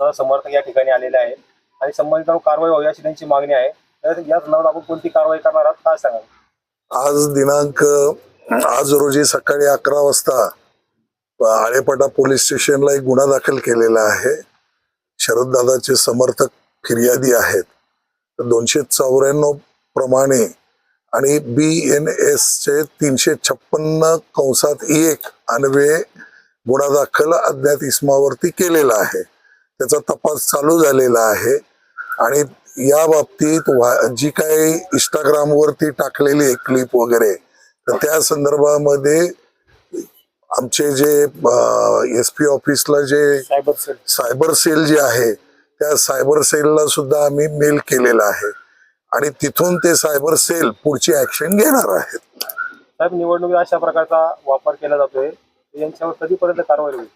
समर्थक या ठिकाणी आलेले आहेत. आणि संबंधितांवर कारवाई व्हावी अशी त्यांची मागणी आहे. तर या संदर्भात आपण कोणती कारवाई करणार आहात काय सांगाल? आज दिनांक आज रोजी सकाळी अकरा वाजता आळेपाटा पोलीस स्टेशनला एक गुन्हा दाखल केलेला आहे. शरददादाचे समर्थक फिर्यादी आहेत. दोनशे चौऱ्याण्णव प्रमाणे आणि बी एन एस चे तीनशे छप्पन्न कंसात एक अन्वे गुन्हा दाखल अज्ञात इस्मावरती केलेला आहे. त्याचा तपास चालू झालेला आहे. आणि या बाबतीत जी काही इंस्टाग्राम वरती टाकलेली आहे क्लिप वगैरे तर त्या संदर्भामध्ये आमचे जे एस पी ऑफिसला जे सायबर सेल सायबर सेल जे आहे त्या सायबर सेलला सुद्धा आम्ही मेल केलेला आहे. आणि तिथून ते सायबर सेल पुढची ऍक्शन घेणार आहेत. साहेब निवडणुकीत अशा प्रकारचा वापर केला जातोय. यांच्यावर कधीपर्यंत कारवाई होईल?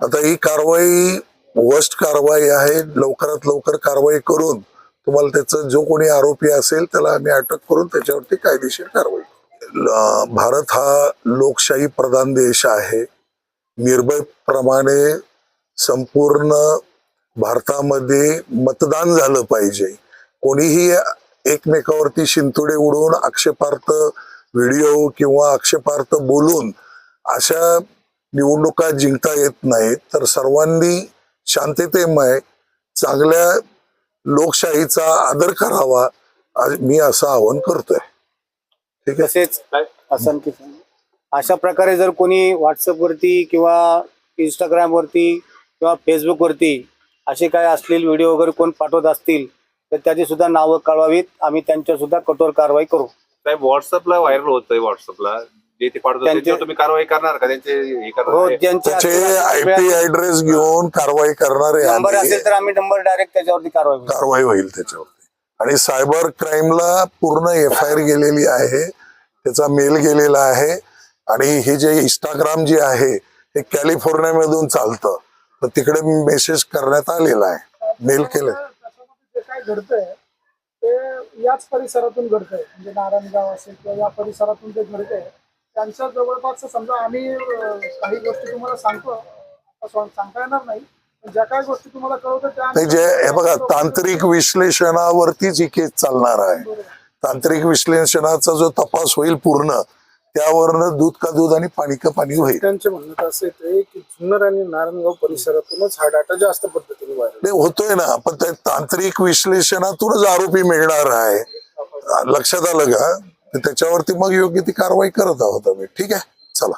आता ही कारवाई वस्ट कारवाई आहे लवकरात लवकर कारवाई करून तुम्हाला त्याचं जो कोणी आरोपी असेल त्याला आम्ही अटक करून त्याच्यावरती कायदेशीर कारवाई भारत हा लोकशाही प्रधान देश आहे. निर्भय प्रमाणे संपूर्ण भारतामध्ये मतदान झालं पाहिजे. कोणीही एकमेकावरती शिंतुडे उडवून आक्षेपार्थ व्हिडिओ किंवा आक्षेपार्थ बोलून अशा निवडणुका जिंकता येत नाहीत. तर सर्वांनी शांततेमय चांगल्या लोकशाहीचा आदर करावा मी असं आवाहन करतोय. ठीक आहे? तसेच असं की अशा प्रकारे जर कोणी व्हॉट्सअप वरती किंवा इंस्टाग्राम वरती किंवा फेसबुक वरती असे काय असलेले व्हिडिओ वगैरे कोण पाठवत असतील तर त्याची सुद्धा नावं कळवावीत. आम्ही त्यांच्यावर सुद्धा कठोर कारवाई करू. साहेब व्हॉट्सअपला व्हायरल होतंय व्हॉट्सअपला. जे ते पाठवतात त्यांचे- त्याच्यावर तुम्ही कारवाई करणार का? त्यांचे हे हो करणार ज्यांचे त्याचे असतील आय असे पी ऍड्रेस घेऊन कारवाई करणारे नंबर आम्ही असेल तर आम्ही नंबर डायरेक्ट त्याच्यावरती कारवाई करू. कारवाई होईल त्याच्यावरती. आणि सायबर क्राईमला पूर्ण एफ आय आर गेलेली आहे त्याचा मेल गेलेला आहे आणि हे जे इंस्टाग्राम जे आहे हे कॅलिफोर्नियामधून चालतं. तर तिकडे मेसेज करण्यात आलेला आहे. मेल केलं. त्याच्यामध्ये जे काय घडतंय ते याच परिसरातून घडतंय. म्हणजे नारायणगाव असेल किंवा या परिसरातून जे घडतंय त्यांच्या जवळपास समजा आम्ही काही गोष्टी तुम्हाला सांगतो. सांगता येणार नाही. ज्या काही गोष्टी तुम्हाला कळवतो त्या नाही जे हे बघा तांत्रिक विश्लेषणावरतीच ही केस चालणार आहे. तांत्रिक विश्लेषणाचा जो तपास होईल पूर्ण त्यावरनं दूध का दूध आणि पाणी का पाणी होईल. त्यांचे म्हणणं असं येते की जुन्नर आणि नारायणगाव परिसरातूनच हा डाटा जास्त पद्धतीने होतोय ना पण त्या तांत्रिक विश्लेषणातूनच आरोपी मिळणार आहे. लक्षात आलं का? त्याच्यावरती मग योग्य ती कारवाई करत आहोत आम्ही. ठीक आहे? चला.